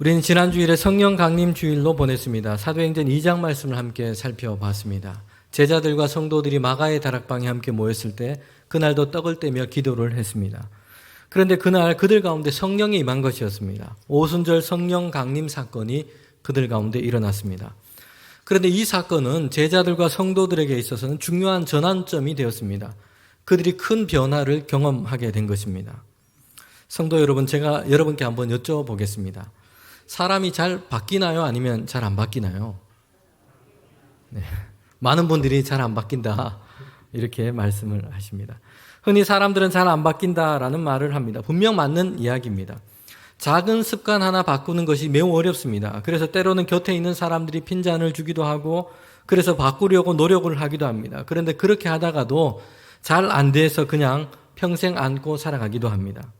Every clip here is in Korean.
우리는 지난 주일에 성령 강림 주일로 보냈습니다. 사도행전 2장 말씀을 함께 살펴봤습니다. 제자들과 성도들이 마가의 다락방에 함께 모였을 때 그날도 떡을 떼며 기도를 했습니다. 그런데 그날 그들 가운데 성령이 임한 것이었습니다. 오순절 성령 강림 사건이 그들 가운데 일어났습니다. 그런데 이 사건은 제자들과 성도들에게 있어서는 중요한 전환점이 되었습니다. 그들이 큰 변화를 경험하게 된 것입니다. 성도 여러분, 제가 여러분께 한번 여쭤보겠습니다. 사람이 잘 바뀌나요? 아니면 잘 안 바뀌나요? 네. 많은 분들이 잘 안 바뀐다. 이렇게 말씀을 하십니다. 흔히 사람들은 잘 안 바뀐다라는 말을 합니다. 분명 맞는 이야기입니다. 작은 습관 하나 바꾸는 것이 매우 어렵습니다. 그래서 때로는 곁에 있는 사람들이 핀잔을 주기도 하고 그래서 바꾸려고 노력을 하기도 합니다. 그런데 그렇게 하다가도 잘 안 돼서 그냥 평생 안고 살아가기도 합니다.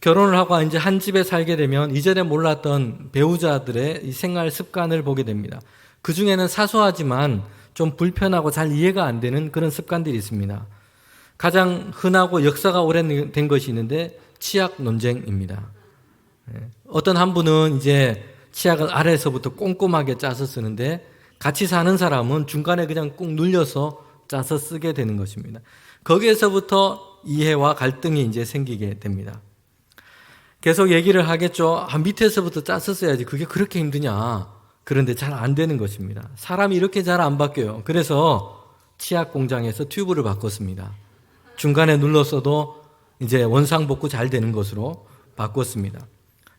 결혼을 하고 이제 한 집에 살게 되면 이전에 몰랐던 배우자들의 이 생활 습관을 보게 됩니다. 그 중에는 사소하지만 좀 불편하고 잘 이해가 안 되는 그런 습관들이 있습니다. 가장 흔하고 역사가 오래된 것이 있는데 치약 논쟁입니다. 예. 어떤 한 분은 이제 치약을 아래에서부터 꼼꼼하게 짜서 쓰는데 같이 사는 사람은 중간에 그냥 꾹 눌려서 짜서 쓰게 되는 것입니다. 거기에서부터 이해와 갈등이 이제 생기게 됩니다. 계속 얘기를 하겠죠. 아, 밑에서부터 써야지. 그게 그렇게 힘드냐. 그런데 잘 안 되는 것입니다. 사람이 이렇게 잘 안 바뀌어요. 그래서 치약 공장에서 튜브를 바꿨습니다. 중간에 눌렀어도 이제 원상복구 잘 되는 것으로 바꿨습니다.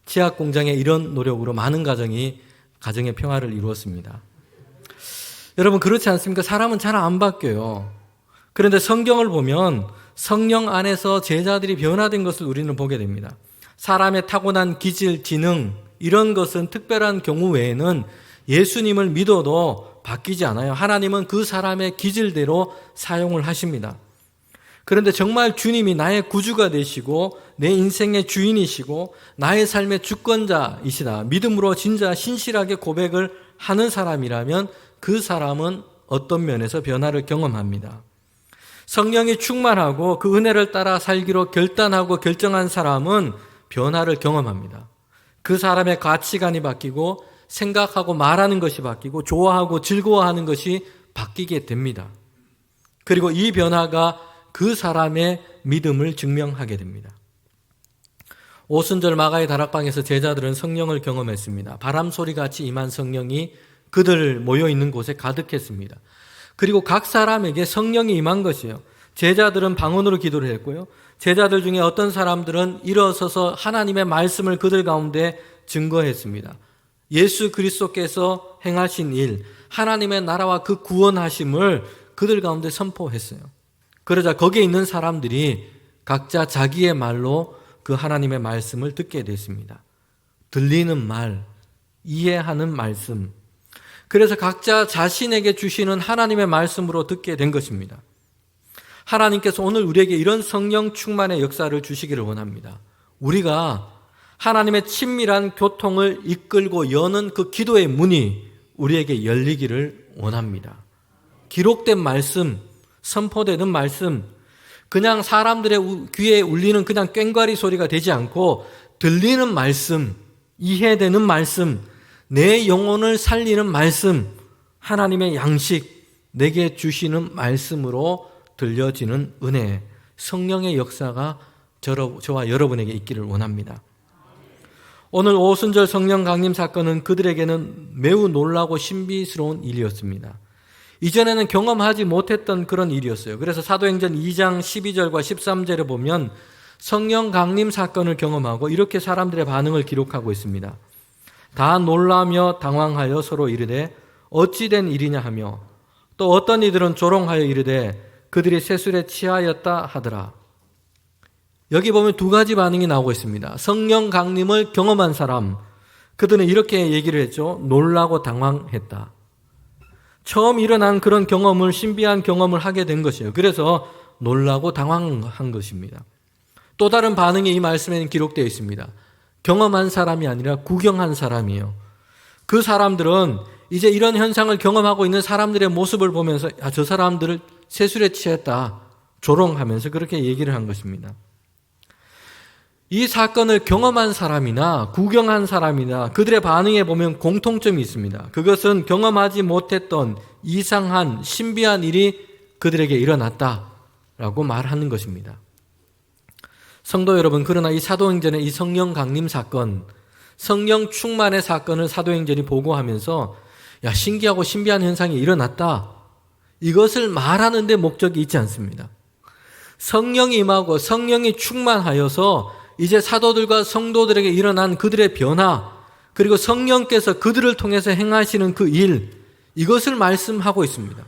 치약 공장의 이런 노력으로 많은 가정이 가정의 평화를 이루었습니다. 여러분 그렇지 않습니까? 사람은 잘 안 바뀌어요. 그런데 성경을 보면 성령 안에서 제자들이 변화된 것을 우리는 보게 됩니다. 사람의 타고난 기질, 지능 이런 것은 특별한 경우 외에는 예수님을 믿어도 바뀌지 않아요. 하나님은 그 사람의 기질대로 사용을 하십니다. 그런데 정말 주님이 나의 구주가 되시고 내 인생의 주인이시고 나의 삶의 주권자이시다. 믿음으로 진짜 신실하게 고백을 하는 사람이라면 그 사람은 어떤 면에서 변화를 경험합니다. 성령이 충만하고 그 은혜를 따라 살기로 결단하고 결정한 사람은 변화를 경험합니다. 그 사람의 가치관이 바뀌고 생각하고 말하는 것이 바뀌고 좋아하고 즐거워하는 것이 바뀌게 됩니다. 그리고 이 변화가 그 사람의 믿음을 증명하게 됩니다. 오순절 마가의 다락방에서 제자들은 성령을 경험했습니다. 바람 소리 같이 임한 성령이 그들 모여 있는 곳에 가득했습니다. 그리고 각 사람에게 성령이 임한 것이에요. 제자들은 방언으로 기도를 했고요. 제자들 중에 어떤 사람들은 일어서서 하나님의 말씀을 그들 가운데 증거했습니다. 예수 그리스도께서 행하신 일, 하나님의 나라와 그 구원하심을 그들 가운데 선포했어요. 그러자 거기에 있는 사람들이 각자 자기의 말로 그 하나님의 말씀을 듣게 됐습니다. 들리는 말, 이해하는 말씀. 그래서 각자 자신에게 주시는 하나님의 말씀으로 듣게 된 것입니다. 하나님께서 오늘 우리에게 이런 성령 충만의 역사를 주시기를 원합니다. 우리가 하나님의 친밀한 교통을 이끌고 여는 그 기도의 문이 우리에게 열리기를 원합니다. 기록된 말씀, 선포되는 말씀, 그냥 사람들의 귀에 울리는 그냥 꽹과리 소리가 되지 않고 들리는 말씀, 이해되는 말씀, 내 영혼을 살리는 말씀, 하나님의 양식, 내게 주시는 말씀으로 들려지는 은혜, 성령의 역사가 저와 여러분에게 있기를 원합니다. 오늘 오순절 성령 강림 사건은 그들에게는 매우 놀라고 신비스러운 일이었습니다. 이전에는 경험하지 못했던 그런 일이었어요. 그래서 사도행전 2장 12절과 13절에 보면 성령 강림 사건을 경험하고 이렇게 사람들의 반응을 기록하고 있습니다. 다 놀라며 당황하여 서로 이르되 어찌 된 일이냐 하며 또 어떤 이들은 조롱하여 이르되 그들이 세술에 취하였다 하더라. 여기 보면 두 가지 반응이 나오고 있습니다. 성령 강림을 경험한 사람, 그들은 이렇게 얘기를 했죠. 놀라고 당황했다. 처음 일어난 그런 경험을, 신비한 경험을 하게 된 것이에요. 그래서 놀라고 당황한 것입니다. 또 다른 반응이 이 말씀에는 기록되어 있습니다. 경험한 사람이 아니라 구경한 사람이에요. 그 사람들은 이제 이런 현상을 경험하고 있는 사람들의 모습을 보면서 아, 저 사람들을 세술에 취했다. 조롱하면서 그렇게 얘기를 한 것입니다. 이 사건을 경험한 사람이나 구경한 사람이나 그들의 반응에 보면 공통점이 있습니다. 그것은 경험하지 못했던 이상한 신비한 일이 그들에게 일어났다라고 말하는 것입니다. 성도 여러분, 그러나 이 사도행전의 이 성령 강림 사건, 성령 충만의 사건을 사도행전이 보고하면서 야, 신기하고 신비한 현상이 일어났다. 이것을 말하는 데 목적이 있지 않습니다. 성령이 임하고 성령이 충만하여서 이제 사도들과 성도들에게 일어난 그들의 변화, 그리고 성령께서 그들을 통해서 행하시는 그 일, 이것을 말씀하고 있습니다.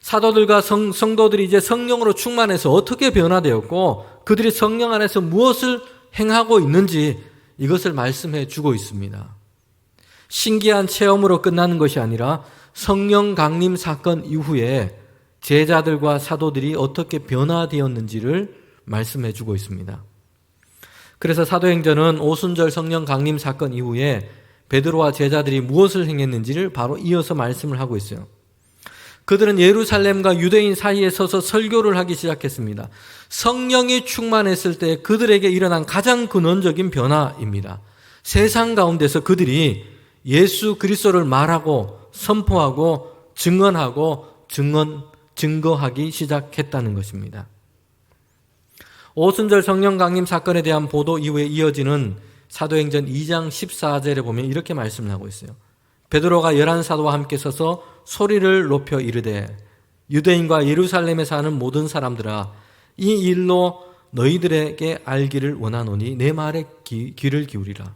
사도들과 성, 성도들이 이제 성령으로 충만해서 어떻게 변화되었고, 그들이 성령 안에서 무엇을 행하고 있는지 이것을 말씀해 주고 있습니다. 신기한 체험으로 끝나는 것이 아니라 성령 강림 사건 이후에 제자들과 사도들이 어떻게 변화되었는지를 말씀해 주고 있습니다. 그래서 사도행전은 오순절 성령 강림 사건 이후에 베드로와 제자들이 무엇을 행했는지를 바로 이어서 말씀을 하고 있어요. 그들은 예루살렘과 유대인 사이에 서서 설교를 하기 시작했습니다. 성령이 충만했을 때 그들에게 일어난 가장 근원적인 변화입니다. 세상 가운데서 그들이 예수 그리스도를 말하고 선포하고 증언하고 증언 증거하기 시작했다는 것입니다. 오순절 성령 강림 사건에 대한 보도 이후에 이어지는 사도행전 2장 14절에 보면 이렇게 말씀을 하고 있어요. 베드로가 열한 사도와 함께 서서 소리를 높여 이르되 유대인과 예루살렘에 사는 모든 사람들아 이 일로 너희들에게 알기를 원하노니 내 말에 귀, 귀를 기울이라.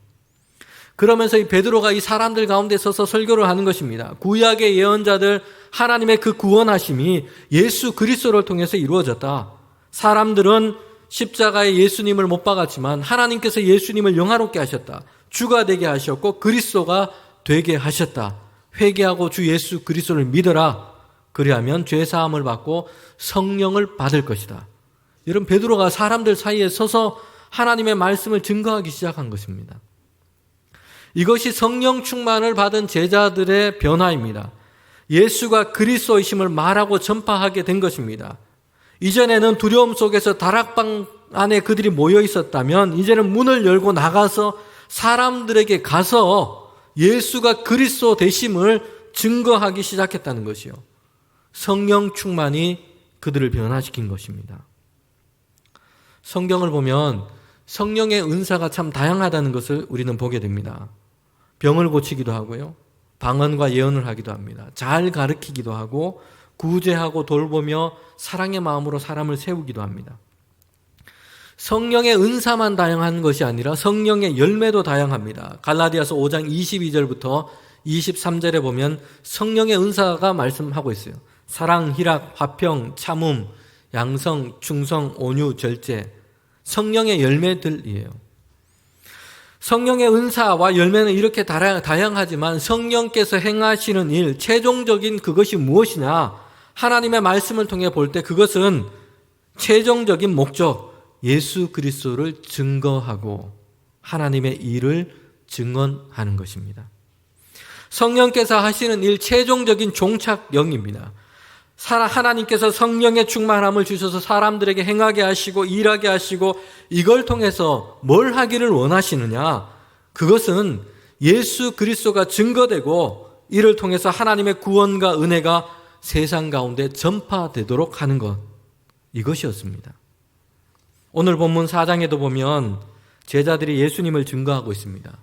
그러면서 이 베드로가 이 사람들 가운데 서서 설교를 하는 것입니다. 구약의 예언자들 하나님의 그 구원하심이 예수 그리스도를 통해서 이루어졌다. 사람들은 십자가에 예수님을 못 박았지만 하나님께서 예수님을 영화롭게 하셨다. 주가 되게 하셨고 그리스도가 되게 하셨다. 회개하고 주 예수 그리스도를 믿어라. 그리하면 죄 사함을 받고 성령을 받을 것이다. 여러분 베드로가 사람들 사이에 서서 하나님의 말씀을 증거하기 시작한 것입니다. 이것이 성령 충만을 받은 제자들의 변화입니다. 예수가 그리스도이심을 말하고 전파하게 된 것입니다. 이전에는 두려움 속에서 다락방 안에 그들이 모여 있었다면 이제는 문을 열고 나가서 사람들에게 가서 예수가 그리스도 되심을 증거하기 시작했다는 것이요. 성령 충만이 그들을 변화시킨 것입니다. 성경을 보면 성령의 은사가 참 다양하다는 것을 우리는 보게 됩니다. 병을 고치기도 하고요. 방언과 예언을 하기도 합니다. 잘 가르치기도 하고 구제하고 돌보며 사랑의 마음으로 사람을 세우기도 합니다. 성령의 은사만 다양한 것이 아니라 성령의 열매도 다양합니다. 갈라디아서 5장 22절부터 23절에 보면 성령의 은사가 말씀하고 있어요. 사랑, 희락, 화평, 참음, 양성, 충성, 온유, 절제. 성령의 열매들이에요. 성령의 은사와 열매는 이렇게 다양하지만 성령께서 행하시는 일, 최종적인 그것이 무엇이냐? 하나님의 말씀을 통해 볼 때 그것은 최종적인 목적, 예수 그리스도를 증거하고 하나님의 일을 증언하는 것입니다. 성령께서 하시는 일 최종적인 종착역입니다. 하나님께서 성령의 충만함을 주셔서 사람들에게 행하게 하시고 일하게 하시고 이걸 통해서 뭘 하기를 원하시느냐? 그것은 예수 그리스도가 증거되고 이를 통해서 하나님의 구원과 은혜가 세상 가운데 전파되도록 하는 것. 이것이었습니다. 오늘 본문 4장에도 보면 제자들이 예수님을 증거하고 있습니다.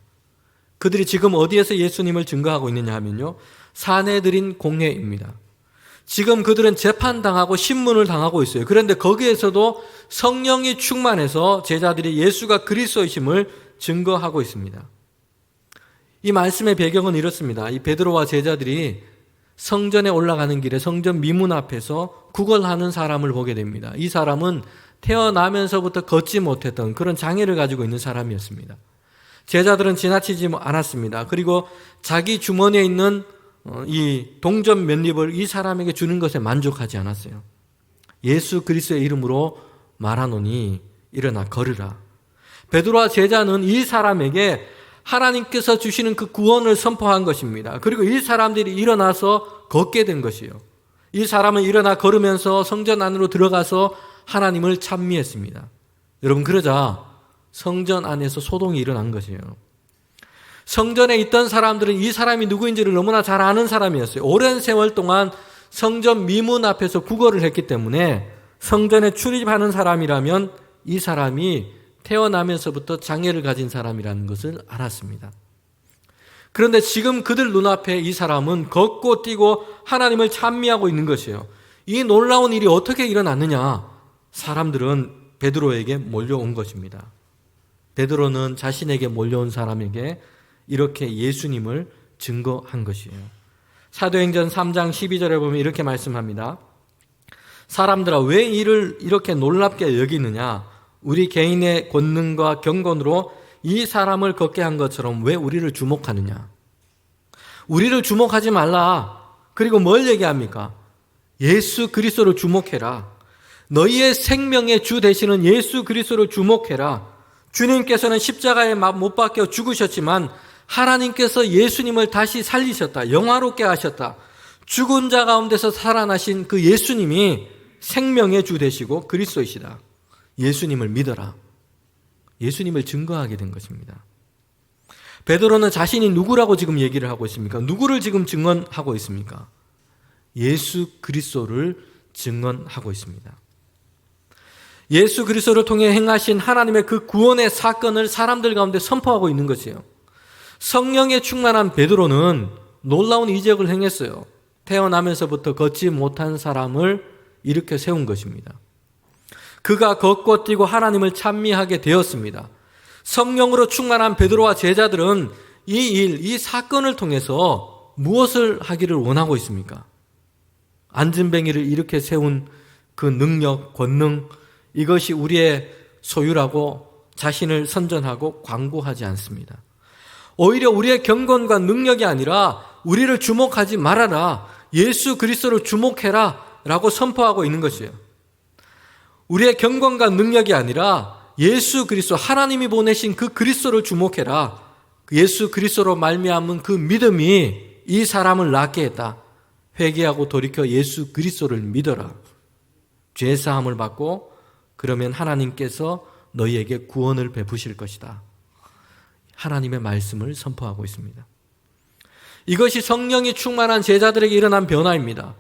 그들이 지금 어디에서 예수님을 증거하고 있느냐 하면요. 사내들인 공회입니다. 지금 그들은 재판당하고 신문을 당하고 있어요. 그런데 거기에서도 성령이 충만해서 제자들이 예수가 그리스도이심을 증거하고 있습니다. 이 말씀의 배경은 이렇습니다. 이 베드로와 제자들이 성전에 올라가는 길에 성전 미문 앞에서 구걸하는 사람을 보게 됩니다. 이 사람은 태어나면서부터 걷지 못했던 그런 장애를 가지고 있는 사람이었습니다. 제자들은 지나치지 않았습니다. 그리고 자기 주머니에 있는 어, 이 동전 몇 입을 이 사람에게 주는 것에 만족하지 않았어요. 예수 그리스도의 이름으로 말하노니 일어나 걸으라. 베드로와 제자는 이 사람에게 하나님께서 주시는 그 구원을 선포한 것입니다. 그리고 이 사람들이 일어나서 걷게 된 것이요. 이 사람은 일어나 걸으면서 성전 안으로 들어가서 하나님을 찬미했습니다. 여러분 그러자 성전 안에서 소동이 일어난 것이에요. 성전에 있던 사람들은 이 사람이 누구인지를 너무나 잘 아는 사람이었어요. 오랜 세월 동안 성전 미문 앞에서 구걸을 했기 때문에 성전에 출입하는 사람이라면 이 사람이 태어나면서부터 장애를 가진 사람이라는 것을 알았습니다. 그런데 지금 그들 눈앞에 이 사람은 걷고 뛰고 하나님을 찬미하고 있는 것이에요. 이 놀라운 일이 어떻게 일어났느냐? 사람들은 베드로에게 몰려온 것입니다. 베드로는 자신에게 몰려온 사람에게 이렇게 예수님을 증거한 것이에요. 사도행전 3장 12절에 보면 이렇게 말씀합니다. 사람들아 왜 이를 이렇게 놀랍게 여기느냐? 우리 개인의 권능과 경건으로 이 사람을 걷게 한 것처럼 왜 우리를 주목하느냐? 우리를 주목하지 말라. 그리고 뭘 얘기합니까? 예수 그리스도를 주목해라. 너희의 생명의 주 되시는 예수 그리스도를 주목해라. 주님께서는 십자가에 못 박혀 죽으셨지만 하나님께서 예수님을 다시 살리셨다. 영화롭게 하셨다. 죽은 자 가운데서 살아나신 그 예수님이 생명의 주 되시고 그리스도이시다. 예수님을 믿어라. 예수님을 증거하게 된 것입니다. 베드로는 자신이 누구라고 지금 얘기를 하고 있습니까? 누구를 지금 증언하고 있습니까? 예수 그리스도를 증언하고 있습니다. 예수 그리스도를 통해 행하신 하나님의 그 구원의 사건을 사람들 가운데 선포하고 있는 것이에요. 성령에 충만한 베드로는 놀라운 이적을 행했어요. 태어나면서부터 걷지 못한 사람을 일으켜 세운 것입니다. 그가 걷고 뛰고 하나님을 찬미하게 되었습니다. 성령으로 충만한 베드로와 제자들은 이 일, 이 사건을 통해서 무엇을 하기를 원하고 있습니까? 안진뱅이를 이렇게 세운 그 능력, 권능, 이것이 우리의 소유라고 자신을 선전하고 광고하지 않습니다. 오히려 우리의 경건과 능력이 아니라 우리를 주목하지 말아라. 예수 그리스도를 주목해라. 라고 선포하고 있는 것이에요. 우리의 경건과 능력이 아니라 예수 그리스도 하나님이 보내신 그 그리스도를 주목해라. 예수 그리스도로 말미암은 그 믿음이 이 사람을 낫게 했다. 회개하고 돌이켜 예수 그리스도를 믿어라. 죄 사함을 받고 그러면 하나님께서 너희에게 구원을 베푸실 것이다. 하나님의 말씀을 선포하고 있습니다. 이것이 성령이 충만한 제자들에게 일어난 변화입니다.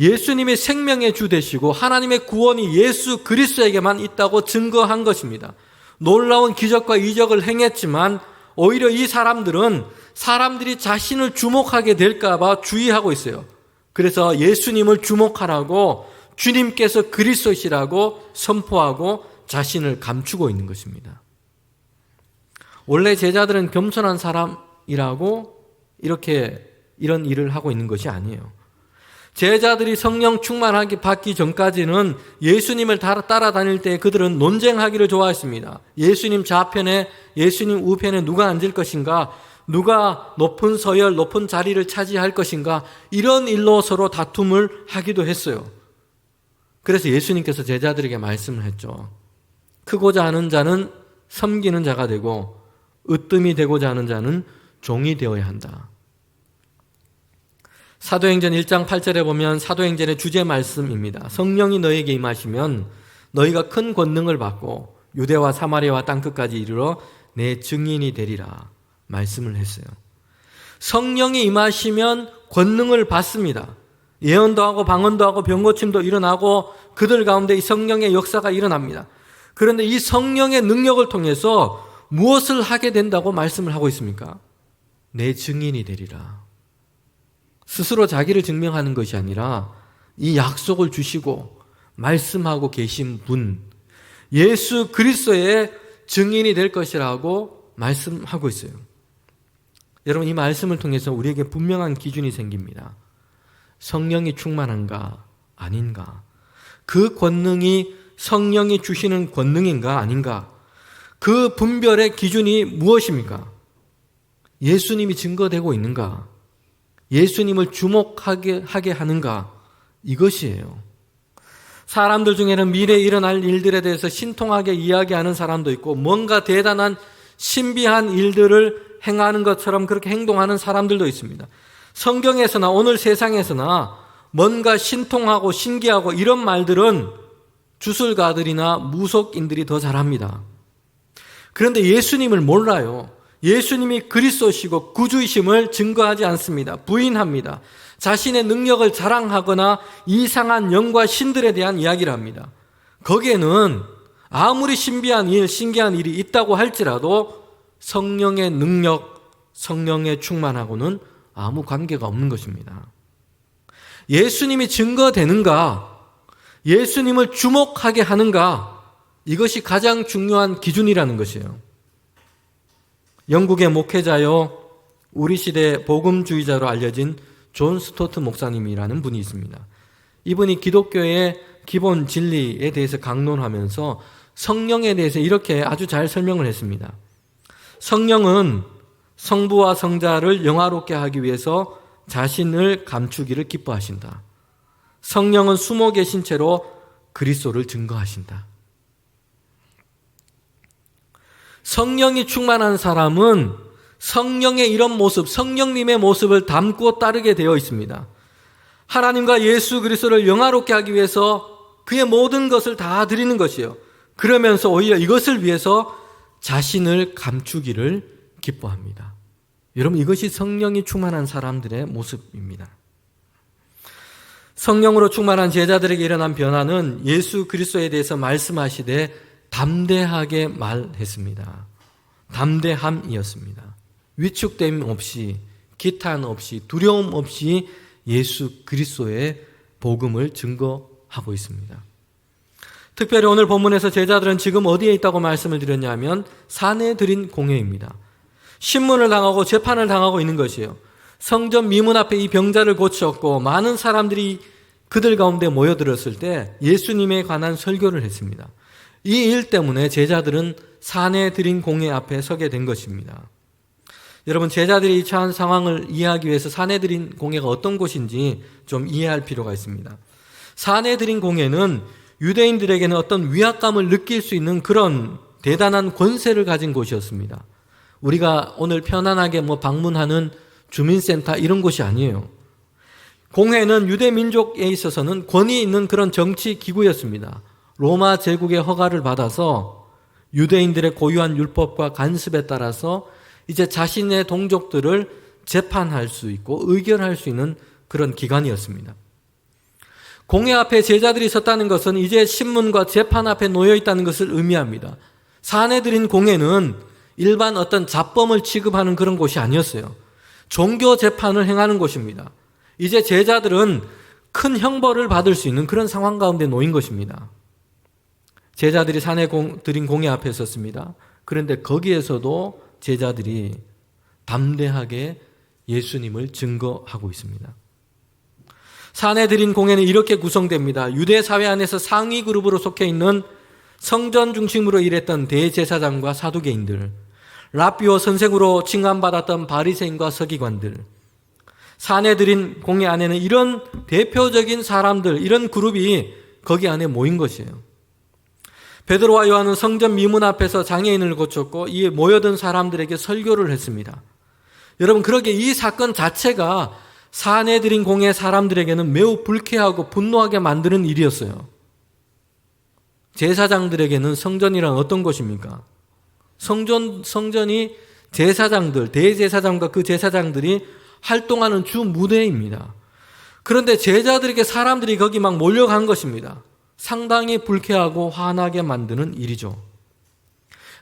예수님이 생명의 주 되시고 하나님의 구원이 예수 그리스도에게만 있다고 증거한 것입니다. 놀라운 기적과 이적을 행했지만 오히려 이 사람들은 사람들이 자신을 주목하게 될까봐 주의하고 있어요. 그래서 예수님을 주목하라고 주님께서 그리스도시라고 선포하고 자신을 감추고 있는 것입니다. 원래 제자들은 겸손한 사람이라고 이렇게 이런 일을 하고 있는 것이 아니에요. 제자들이 성령 충만하기 받기 전까지는 예수님을 따라다닐 때 그들은 논쟁하기를 좋아했습니다. 예수님 좌편에 예수님 우편에 누가 앉을 것인가? 누가 높은 서열, 높은 자리를 차지할 것인가? 이런 일로 서로 다툼을 하기도 했어요. 그래서 예수님께서 제자들에게 말씀을 했죠. 크고자 하는 자는 섬기는 자가 되고 으뜸이 되고자 하는 자는 종이 되어야 한다. 사도행전 1장 8절에 보면 사도행전의 주제 말씀입니다. 성령이 너에게 임하시면 너희가 큰 권능을 받고 유대와 사마리아와 땅끝까지 이르러 내 증인이 되리라 말씀을 했어요. 성령이 임하시면 권능을 받습니다. 예언도 하고 방언도 하고 병고침도 일어나고 그들 가운데 이 성령의 역사가 일어납니다. 그런데 이 성령의 능력을 통해서 무엇을 하게 된다고 말씀을 하고 있습니까? 내 증인이 되리라. 스스로 자기를 증명하는 것이 아니라 이 약속을 주시고 말씀하고 계신 분, 예수 그리스도의 증인이 될 것이라고 말씀하고 있어요. 여러분, 이 말씀을 통해서 우리에게 분명한 기준이 생깁니다. 성령이 충만한가, 아닌가. 그 권능이 성령이 주시는 권능인가, 아닌가. 그 분별의 기준이 무엇입니까? 예수님이 증거되고 있는가? 예수님을 주목하게 하게 하는가? 이것이에요. 사람들 중에는 미래에 일어날 일들에 대해서 신통하게 이야기하는 사람도 있고, 뭔가 대단한 신비한 일들을 행하는 것처럼 그렇게 행동하는 사람들도 있습니다. 성경에서나 오늘 세상에서나 뭔가 신통하고 신기하고 이런 말들은 주술가들이나 무속인들이 더 잘합니다. 그런데 예수님을 몰라요. 예수님이 그리스도시고 구주이심을 증거하지 않습니다. 부인합니다. 자신의 능력을 자랑하거나 이상한 영과 신들에 대한 이야기를 합니다. 거기에는 아무리 신비한 일, 신기한 일이 있다고 할지라도 성령의 능력, 성령의 충만하고는 아무 관계가 없는 것입니다. 예수님이 증거되는가? 예수님을 주목하게 하는가? 이것이 가장 중요한 기준이라는 것이에요. 영국의 목회자요, 우리 시대 복음주의자로 알려진 존 스토트 목사님이라는 분이 있습니다. 이분이 기독교의 기본 진리에 대해서 강론하면서 성령에 대해서 이렇게 아주 잘 설명을 했습니다. 성령은 성부와 성자를 영화롭게 하기 위해서 자신을 감추기를 기뻐하신다. 성령은 숨어 계신 채로 그리스도를 증거하신다. 성령이 충만한 사람은 성령의 이런 모습, 성령님의 모습을 담고 따르게 되어 있습니다. 하나님과 예수 그리스도를 영화롭게 하기 위해서 그의 모든 것을 다 드리는 것이요. 그러면서 오히려 이것을 위해서 자신을 감추기를 기뻐합니다. 여러분 이것이 성령이 충만한 사람들의 모습입니다. 성령으로 충만한 제자들에게 일어난 변화는 예수 그리스도에 대해서 말씀하시되 담대하게 말했습니다. 담대함이었습니다. 위축됨 없이 기탄 없이 두려움 없이 예수 그리스도의 복음을 증거하고 있습니다. 특별히 오늘 본문에서 제자들은 지금 어디에 있다고 말씀을 드렸냐면 산에 들인 공회입니다. 신문을 당하고 재판을 당하고 있는 것이에요. 성전 미문 앞에 이 병자를 고쳤고 많은 사람들이 그들 가운데 모여들었을 때 예수님에 관한 설교를 했습니다. 이 일 때문에 제자들은 산에 들인 공회 앞에 서게 된 것입니다. 여러분 제자들이 처한 상황을 이해하기 위해서 산에 들인 공회가 어떤 곳인지 좀 이해할 필요가 있습니다. 산에 들인 공회는 유대인들에게는 어떤 위압감을 느낄 수 있는 그런 대단한 권세를 가진 곳이었습니다. 우리가 오늘 편안하게 뭐 방문하는 주민센터 이런 곳이 아니에요. 공회는 유대 민족에 있어서는 권위 있는 그런 정치 기구였습니다. 로마 제국의 허가를 받아서 유대인들의 고유한 율법과 간습에 따라서 이제 자신의 동족들을 재판할 수 있고 의결할 수 있는 그런 기관이었습니다. 공회 앞에 제자들이 섰다는 것은 이제 신문과 재판 앞에 놓여 있다는 것을 의미합니다. 사내들인 공회는 일반 어떤 잡범을 취급하는 그런 곳이 아니었어요. 종교 재판을 행하는 곳입니다. 이제 제자들은 큰 형벌을 받을 수 있는 그런 상황 가운데 놓인 것입니다. 제자들이 산에 공, 들인 공회 앞에 섰습니다. 그런데 거기에서도 제자들이 담대하게 예수님을 증거하고 있습니다. 산에 들인 공회는 이렇게 구성됩니다. 유대 사회 안에서 상위 그룹으로 속해 있는 성전 중심으로 일했던 대제사장과 사두개인들, 라비오 선생으로 칭함받았던 바리새인과 서기관들, 산에 들인 공회 안에는 이런 대표적인 사람들, 이런 그룹이 거기 안에 모인 것이에요. 베드로와 요한은 성전 미문 앞에서 장애인을 고쳤고 이 모여든 사람들에게 설교를 했습니다. 여러분 그러게 이 사건 자체가 산에 들인 공의 사람들에게는 매우 불쾌하고 분노하게 만드는 일이었어요. 제사장들에게는 성전이란 어떤 것입니까? 성전, 성전이 제사장들, 대제사장과 그 제사장들이 활동하는 주 무대입니다. 그런데 제자들에게 사람들이 거기 막 몰려간 것입니다. 상당히 불쾌하고 화나게 만드는 일이죠.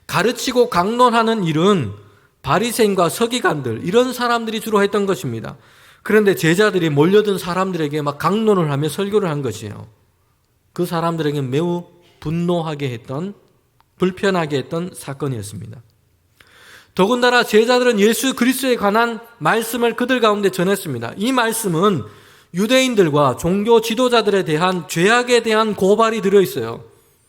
가르치고 강론하는 일은 바리새인과 서기관들 이런 사람들이 주로 했던 것입니다. 그런데 제자들이 몰려든 사람들에게 막 강론을 하며 설교를 한 것이에요. 그 사람들에게 매우 분노하게 했던 불편하게 했던 사건이었습니다. 더군다나 제자들은 예수 그리스도에 관한 말씀을 그들 가운데 전했습니다. 이 말씀은 유대인들과 종교 지도자들에 대한 죄악에 대한 고발이 들어 있어요.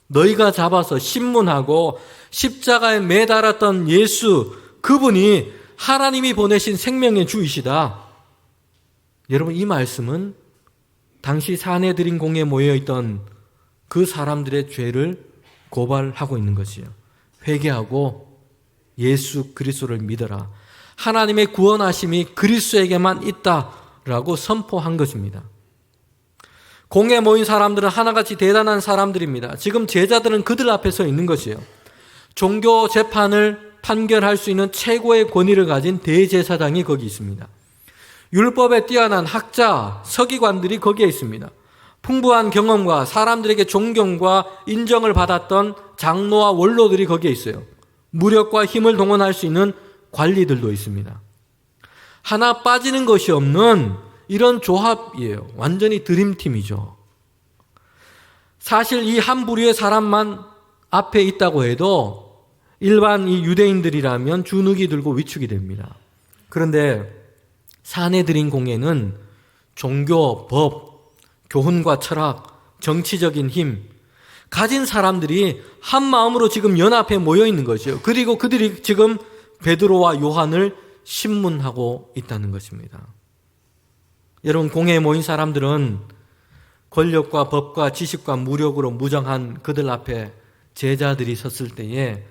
너희가 잡아서 신문하고 십자가에 매달았던 예수 그분이 하나님이 보내신 생명의 주이시다. 여러분 이 말씀은 당시 사내들인 공에 모여 있던 그 사람들의 죄를 고발하고 있는 것이요. 회개하고 예수 그리스도를 믿어라. 하나님의 구원하심이 그리스도에게만 있다 라고 선포한 것입니다. 공에 모인 사람들은 하나같이 대단한 사람들입니다. 지금 제자들은 그들 앞에 서 있는 것이에요. 종교 재판을 판결할 수 있는 최고의 권위를 가진 대제사장이 거기 있습니다. 율법에 뛰어난 학자, 서기관들이 거기에 있습니다. 풍부한 경험과 사람들에게 존경과 인정을 받았던 장로와 원로들이 거기에 있어요. 무력과 힘을 동원할 수 있는 관리들도 있습니다. 하나 빠지는 것이 없는 이런 조합이에요. 완전히 드림팀이죠. 사실 이 한 부류의 사람만 앞에 있다고 해도 일반 이 유대인들이라면 주눅이 들고 위축이 됩니다. 그런데 사내들인 공예는 종교, 법, 교훈과 철학, 정치적인 힘, 가진 사람들이 한 마음으로 지금 연합해 모여 있는 거죠. 그리고 그들이 지금 베드로와 요한을 신문하고 있다는 것입니다. 여러분 공회에 모인 사람들은 권력과 법과 지식과 무력으로 무장한 그들 앞에 제자들이 섰을 때에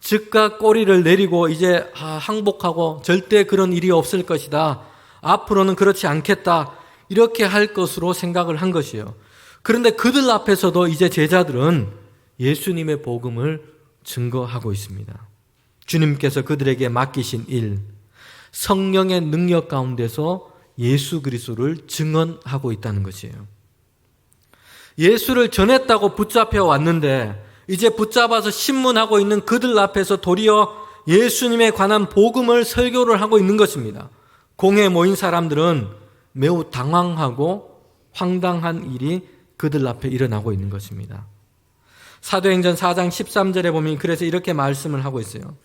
즉각 꼬리를 내리고 이제 아, 항복하고 절대 그런 일이 없을 것이다. 앞으로는 그렇지 않겠다. 이렇게 할 것으로 생각을 한 것이에요. 그런데 그들 앞에서도 이제 제자들은 예수님의 복음을 증거하고 있습니다. 주님께서 그들에게 맡기신 일, 성령의 능력 가운데서 예수 그리스도를 증언하고 있다는 것이에요. 예수를 전했다고 붙잡혀 왔는데 이제 붙잡아서 신문하고 있는 그들 앞에서 도리어 예수님에 관한 복음을 설교를 하고 있는 것입니다. 공에 모인 사람들은 매우 당황하고 황당한 일이 그들 앞에 일어나고 있는 것입니다. 사도행전 4장 13절에 보면 그래서 이렇게 말씀을 하고 있어요.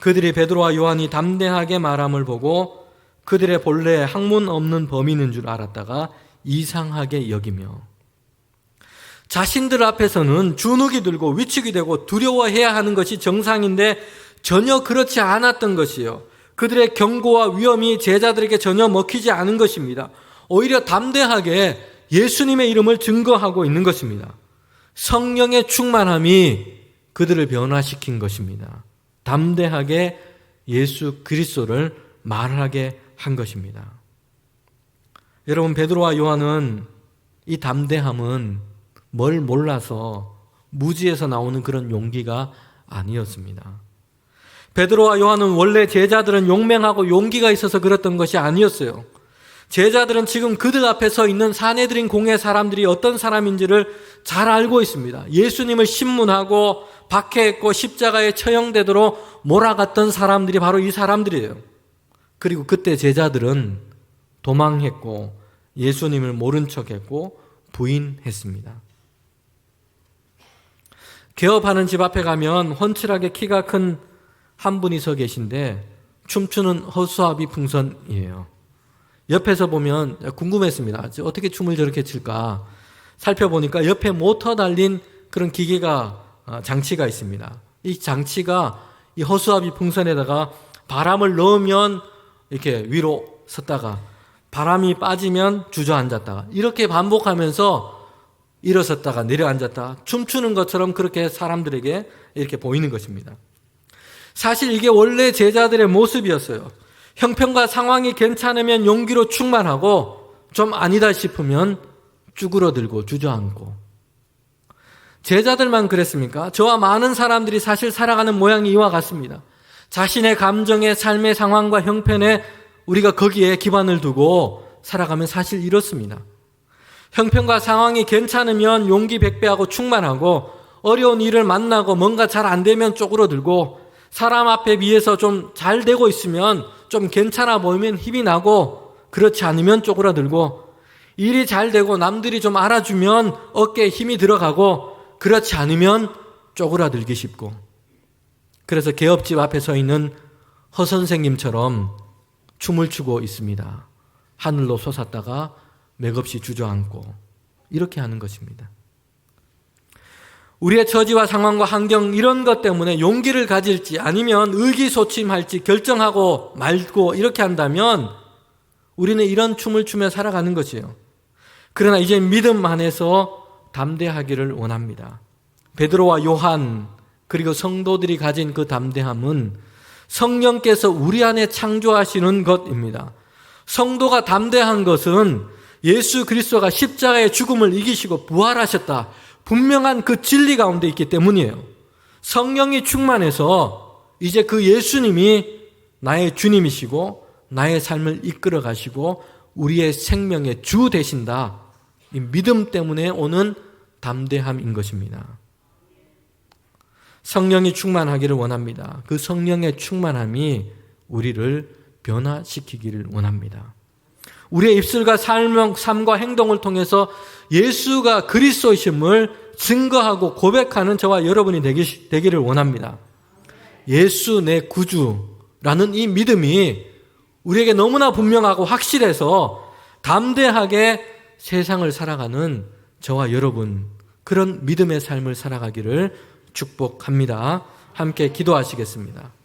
그들이 베드로와 요한이 담대하게 말함을 보고 그들의 본래 학문 없는 범인인 줄 알았다가 이상하게 여기며 자신들 앞에서는 주눅이 들고 위축이 되고 두려워해야 하는 것이 정상인데 전혀 그렇지 않았던 것이요. 그들의 경고와 위험이 제자들에게 전혀 먹히지 않은 것입니다. 오히려 담대하게 예수님의 이름을 증거하고 있는 것입니다. 성령의 충만함이 그들을 변화시킨 것입니다. 담대하게 예수 그리스도를 말하게 한 것입니다. 여러분 베드로와 요한은 이 담대함은 뭘 몰라서 무지에서 나오는 그런 용기가 아니었습니다. 베드로와 요한은 원래 제자들은 용맹하고 용기가 있어서 그랬던 것이 아니었어요. 제자들은 지금 그들 앞에 서 있는 사내들인 공의 사람들이 어떤 사람인지를 잘 알고 있습니다. 예수님을 신문하고 박해했고 십자가에 처형되도록 몰아갔던 사람들이 바로 이 사람들이에요. 그리고 그때 제자들은 도망했고 예수님을 모른 척했고 부인했습니다. 개업하는 집 앞에 가면 훤칠하게 키가 큰 한 분이 서 계신데 춤추는 허수아비 풍선이에요. 옆에서 보면 궁금했습니다. 어떻게 춤을 저렇게 출까? 살펴보니까 옆에 모터 달린 그런 기계가 어, 장치가 있습니다. 이 장치가 이 허수아비 풍선에다가 바람을 넣으면 이렇게 위로 섰다가 바람이 빠지면 주저앉았다가 이렇게 반복하면서 일어섰다가 내려앉았다 춤추는 것처럼 그렇게 사람들에게 이렇게 보이는 것입니다. 사실 이게 원래 제자들의 모습이었어요. 형편과 상황이 괜찮으면 용기로 충만하고 좀 아니다 싶으면 쭈그러들고 주저앉고 제자들만 그랬습니까? 저와 많은 사람들이 사실 살아가는 모양이 이와 같습니다. 자신의 감정의 삶의 상황과 형편에 우리가 거기에 기반을 두고 살아가면 사실 이렇습니다. 형편과 상황이 괜찮으면 용기 백배하고 충만하고 어려운 일을 만나고 뭔가 잘 안 되면 쪼그러들고 사람 앞에 비해서 좀 잘 되고 있으면 좀 괜찮아 보이면 힘이 나고 그렇지 않으면 쪼그라들고 일이 잘 되고 남들이 좀 알아주면 어깨에 힘이 들어가고 그렇지 않으면 쪼그라들기 쉽고 그래서 개업집 앞에 서 있는 허 선생님처럼 춤을 추고 있습니다. 하늘로 솟았다가 맥없이 주저앉고 이렇게 하는 것입니다. 우리의 처지와 상황과 환경 이런 것 때문에 용기를 가질지 아니면 의기소침할지 결정하고 말고 이렇게 한다면 우리는 이런 춤을 추며 살아가는 것이에요. 그러나 이제 믿음 안에서 담대하기를 원합니다. 베드로와 요한 그리고 성도들이 가진 그 담대함은 성령께서 우리 안에 창조하시는 것입니다. 성도가 담대한 것은 예수 그리스도가 십자가의 죽음을 이기시고 부활하셨다. 분명한 그 진리 가운데 있기 때문이에요. 성령이 충만해서 이제 그 예수님이 나의 주님이시고 나의 삶을 이끌어 가시고 우리의 생명의 주 되신다. 이 믿음 때문에 오는 담대함인 것입니다. 성령이 충만하기를 원합니다. 그 성령의 충만함이 우리를 변화시키기를 원합니다. 우리의 입술과 삶, 삶과 행동을 통해서 예수가 그리스도이심을 증거하고 고백하는 저와 여러분이 되기, 되기를 원합니다. 예수 내 구주라는 이 믿음이 우리에게 너무나 분명하고 확실해서 담대하게 세상을 살아가는 저와 여러분 그런 믿음의 삶을 살아가기를 축복합니다. 함께 기도하시겠습니다.